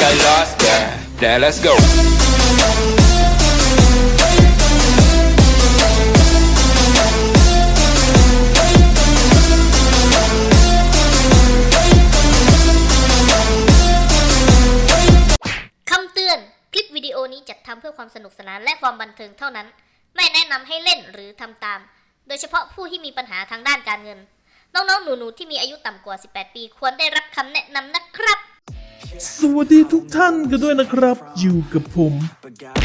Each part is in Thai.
got lost there. Now let's go. คำเตือน คลิปวิดีโอนี้จัดทำเพื่อความสนุกสนานและความบันเทิงเท่านั้น ไม่แนะนำให้เล่นหรือทำตาม โดยเฉพาะผู้ที่มีปัญหาทางด้านการเงิน น้องๆ หนูๆ ที่มีอายุต่ำกว่า 18 ปี ควรได้รับคำแนะนำนะครับ สวัสดีทุกท่านกันด้วยนะครับ อยู่กับผม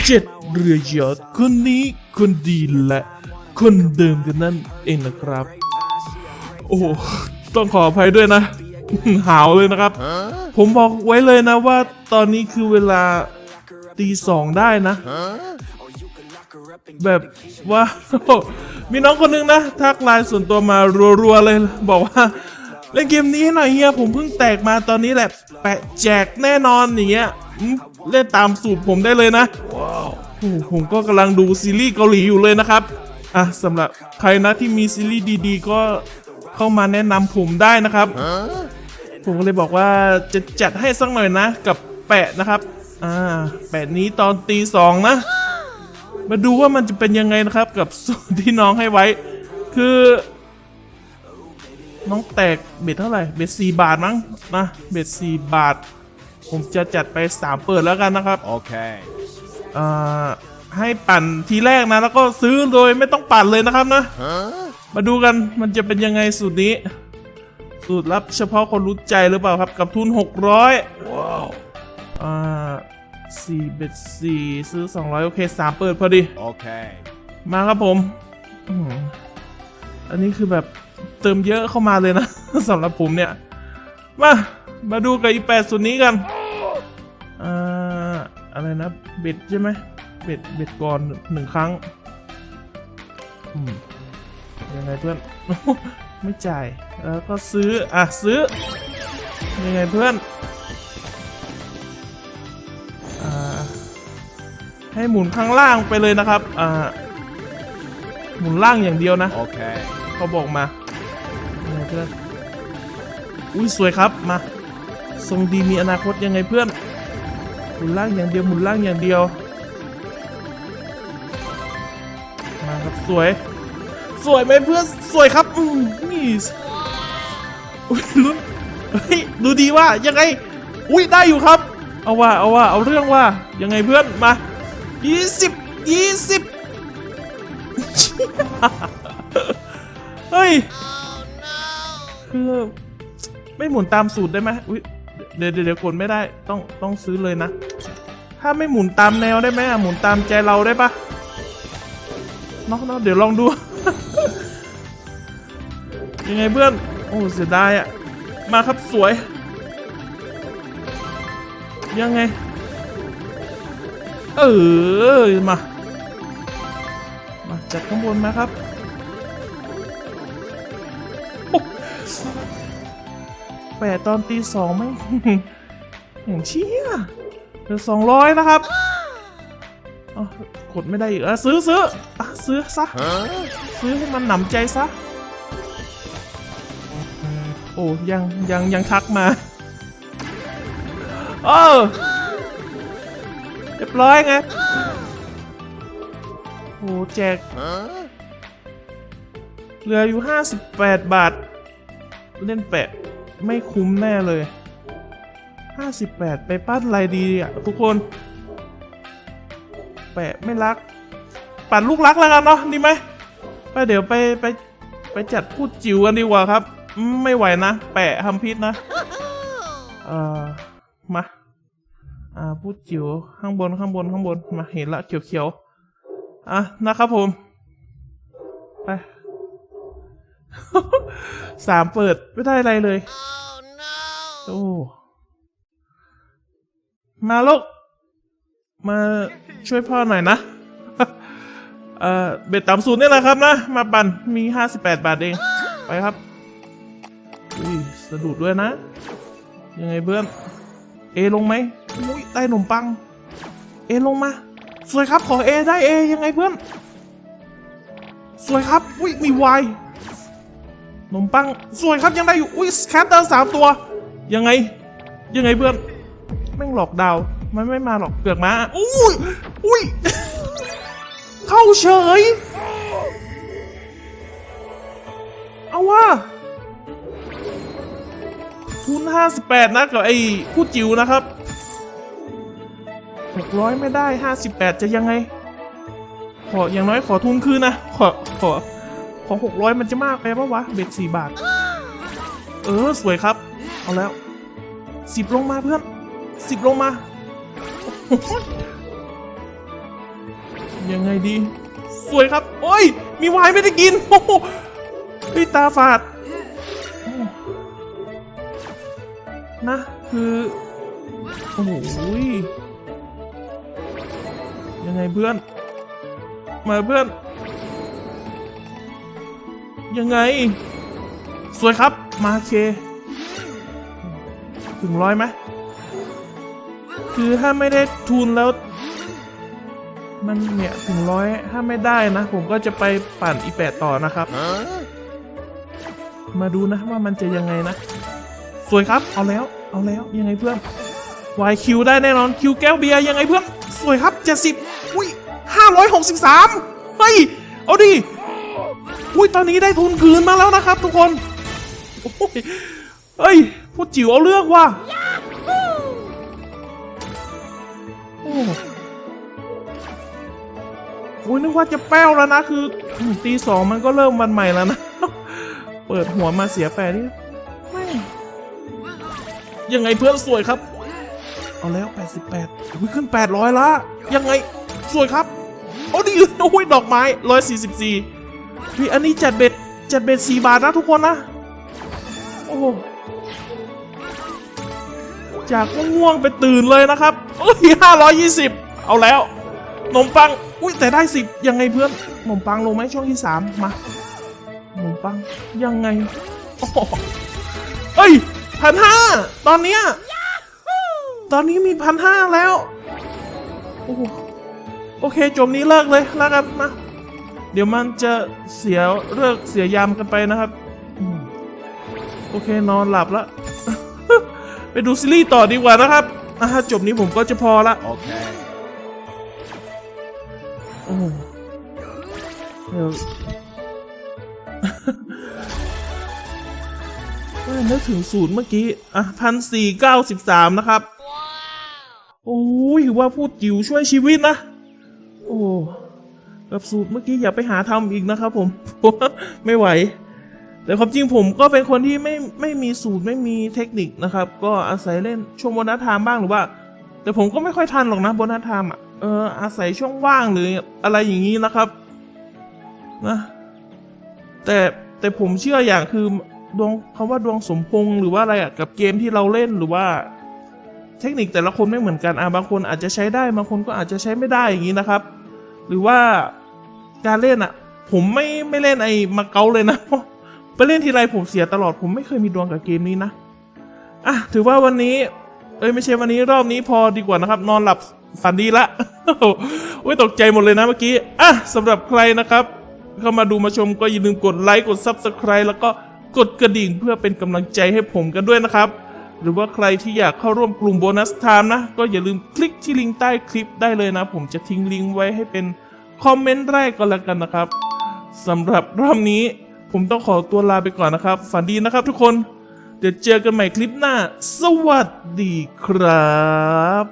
เจ็ดเรือยอดคนนี้คนดีและคนเดิมกันนั่นเองนะครับ โอ้ต้องขออภัยด้วยนะ หาวเลยนะครับ ผมบอกไว้เลยนะว่าตอนนี้คือเวลาตีสองได้นะ แบบว่า มีน้องคนนึงนะ ทักไลน์ส่วนตัวมารัวๆเลยบอกว่า เล่นเกมนี้ให้หน่อยเฮียผมเพิ่งแตกมาตอนนี้แหละแปะแจกแน่นอนอย่างเงี้ยเล่นตามสูตรผมได้เลยนะว้าวผมก็กำลังดูซีรีส์เกาหลีอยู่เลยนะครับอะสำหรับใครนะที่มีซีรีส์ดีๆ ก็เข้ามาแนะนำผมได้นะครับ ผมก็เลยบอกว่าจะจัดให้สักหน่อยนะ กับแปะนะครับอ่าแปะนี้ตอนตีสองนะ มาดูว่ามันจะเป็นยังไงนะครับ กับสูตรที่น้องให้ไว้ คือ น้องแตกเบ็ดเท่าไหร่ เบ็ดสี่บาทมั้งนะ เบ็ดสี่บาท ผมจะจัดไปสามเปิดแล้วกันนะครับ Okay. อ่าให้ปั่นทีแรกนะ แล้วก็ซื้อโดยไม่ต้องปั่นเลยนะครับนะ มาดูกันมันจะเป็นยังไงสูตรนี้ สูตรลับเฉพาะคนรู้ใจหรือเปล่าครับ กับทุน 600ว้าวอ่าสี่เบ็ดสี่ซื้อ 200 โอเคสามเปิดพอดี Okay. มาครับผมอื้อหืออันนี้คือแบบ เติมเยอะเข้ามาเลยนะสำหรับผมเนี่ย มา มาดูกับอีแปดส่วนนี้กันอ่าอะไรนะ เบ็ดใช่ไหมเบ็ดเบ็ดก่อนหนึ่งครั้งอืมยังไงเพื่อนไม่จ่ายแล้วก็ซื้อ อะ ซื้อ ยังไงเพื่อนอ่าให้หมุนข้างล่างไปเลยนะครับ อ่า หมุนล่างอย่างเดียวนะ Okay. เขาบอกมา ยังไงเพื่อนอุ้ยสวยครับมาทรงดีมีอนาคตยังไงเพื่อนหมุนล่างอย่างเดียวหมุนล่างอย่างเดียวมาครับสวย สวยไหมเพื่อนสวยครับอืมนี่อุ้ยลุ้นเฮ้ยดูดีว่ายังไงอุ้ยได้อยู่ครับ เอาว่าเอาว่าเอาเรื่องว่ายังไงเพื่อนมายี่สิบยี่สิบเฮ้ย คือ ไม่หมุนตามสูตรได้ไหมอุ๊ยเดี๋ยวเดี๋ยวกดไม่ได้ต้องต้องซื้อเลยนะ ถ้าไม่หมุนตามแนวได้ไหมอะหมุนตามใจเราได้ปะเนาะเนาะเดี๋ยวลองดู ยังไงเพื่อน โอ้เสียดายอะมาครับสวย ยังไง เออมา มาจากข้างบนมาครับ แปดตอนตีสองไม่งอย่างเชี่ยเหลือสองร้อยนะครับกดไม่ได้อีกอะซื้อซื้ออะซื้อซะซื้อให้มันหนำใจซะ โอ้ยังยังยังทักมาเออเรียบร้อยไงโอ้แจกเหลืออยู่ 58 บาท เล่นแปะไม่คุ้มแน่เลย 58 ไปปั้นอะไรดีอะทุกคน แปะไม่รัก ปั่นลูกรักแล้วกันเนาะดีไหมไปเดี๋ยวไปไปไปจัดพูดจิ๋วกันดีกว่าครับ ไม่ไหวนะ แปะทำพิษนะ เอ่อ มา อ่า พูดจิ๋วข้างบนข้างบนข้างบน มาเห็นละเขียวๆ อะนะครับผม ไป สามเปิดไม่ได้อะไรเลย โอ้ มาลูก มาช่วยพ่อหน่อยนะ เอ่อเบ็ดต่ำสุดนี่แหละครับนะ มาปั่นมีห้าสิบแปดบาทเอง ไปครับอุ้ยสะดุดด้วยนะ ยังไงเพื่อน เอลงไหมอุ้ยได้ขนมปัง เอลงมา สวยครับขอเอได้เอยังไงเพื่อน สวยครับอุ้ยมีวายข นมปังสวยครับยังได้อยู่อุ้ยแคปเตอร์สามตัว ยังไง ยังไงเพื่อนแม่งหลอกดาวมันไม่มาหรอกเปลือกม้าอุ้ยอุ้ยเข้าเฉย เอาว่าทุน58นะกับไอ้ผู้จิ๋วนะครับ600ไม่ได้58จะยังไง ขออย่างน้อยขอทุนคืนนะ ขอขอ ขอ600 มันจะมากไปปะวะ เบ็ด4บาท เออ สวยครับ เอาแล้ว 10 ลงมาเพื่อน 10 ลงมา ยังไงดี สวยครับ โอ้ย มีวายไม่ได้กินโอ้โหพี่ตาฝาดโอ้นะ คือ โอ้โหยยังไงเพื่อน มาเพื่อน ยังไง สวยครับ มาเค ถึงร้อยไหมคือถ้าไม่ได้ทุนแล้ว มันเนี่ยถึงร้อยถ้าไม่ได้นะ ผมก็จะไปปั่นอีแปดต่อนะครับ มาดูนะว่ามันจะยังไงนะ สวยครับ เอาแล้ว เอาแล้วยังไงเพื่อนวายคิวได้แน่นอนคิวแก้วเบียร์ยังไงเพื่อนสวยครับเจ็ดสิบอุ้ยห้าร้อยหกสิบสามเฮ้ย เอาดิ อุ้ยตอนนี้ได้ทุนคืนมาแล้วนะครับทุกคนโอ้ยเฮ้ยพูดจิ๋วเอาเรื่องว่ะโอ้โอ้ยนึกว่าจะแป้วแล้วนะคือตีสองมันก็เริ่มวันใหม่แล้วนะ เปิดหัวมาเสียแปดนี่ยังไงเพื่อนสวยครับ เอาแล้ว 88อุ้ยขึ้น 800 ละ ยังไงสวยครับโอ้ดีโอ้ยดอกไม้ 144 พี่อันนี้จัดเบ็ดจัดเบ็ด4บาทนะทุกคนนะ โอ้โหจากง่วงไปตื่นเลยนะครับเอ้ย520เอาแล้วขนมปัง อุ้ยแต่ได้10ยังไงเพื่อนขนมปังลงไหมช่วงที่3มมาขนมปังยังไงโอ้เอ้ยพันห้าตอนเนี้ยตอนนี้มีพันห้าแล้ว โอ้โอเคจมนี้เลิกเลยแล้วกันนะ เดี๋ยวมันจะเสียเลิกเสียยามกันไปนะครับอืมโอเคนอนหลับแล้วไปดูซีรีส์ต่อดีกว่านะครับอะถ้าจบนี้ผมก็จะพอละ Okay. โอ้โหเดี๋ยวเอ้ยนึกถึงศูนย์เมื่อกี้ อะพันสี่เก้าสิบสามนะครับ โอ้ยถือว่าพูดจิ๋วช่วยชีวิตนะ โอ้ กับสูตรเมื่อกี้อย่าไปหาทำอีกนะครับผมผมไม่ไหว แต่ความจริงผมก็เป็นคนที่ไม่ไม่มีสูตรไม่มีเทคนิคนะครับ ก็อาศัยเล่นช่วงโบนัสไทม์บ้างหรือว่า แต่ผมก็ไม่ค่อยทันหรอกนะโบนัสไทม์อะเอออาศัยช่วงว่างหรืออะไรอย่างนี้นะครับนะแต่แต่ผมเชื่ออย่างคือดวงคาว่าดวงสมพงหรือว่าอะไรอะกับเกมที่เราเล่นหรือว่า เทคนิคแต่ละคนไม่เหมือนกันอะบางคนอาจจะใช้ได้บางคนก็อาจจะใช้ไม่ได้อย่างนี้นะครับ หรือว่าการเล่นอะผมไม่ไม่เล่นไอ้มาเก๊าเลยนะไปเล่นทีไรผมเสียตลอดผมไม่เคยมีดวงกับเกมนี้นะอะถือว่าวันนี้เอ้ยไม่ใช่วันนี้รอบนี้พอดีกว่านะครับ นอนหลับฝันดีละโอ้ยตกใจหมดเลยนะเมื่อกี้อะสำหรับใครนะครับ เข้ามาดูมาชมก็อย่าลืมกดไลค์กด Subscribe แล้วก็กดกระดิ่งเพื่อเป็นกำลังใจให้ผมกันด้วยนะครับ หรือว่าใครที่อยากเข้าร่วมกลุ่มโบนัสไทม์นะ ก็อย่าลืมคลิกที่ลิงก์ใต้คลิปได้เลยนะ ผมจะทิ้งลิงก์ไว้ให้เป็น คอมเมนต์แรกก็แล้วกันนะครับสำหรับรอบนี้ผมต้องขอตัวลาไปก่อนนะครับ ฝันดีนะครับทุกคน เดี๋ยวเจอกันใหม่คลิปหน้า สวัสดีครับ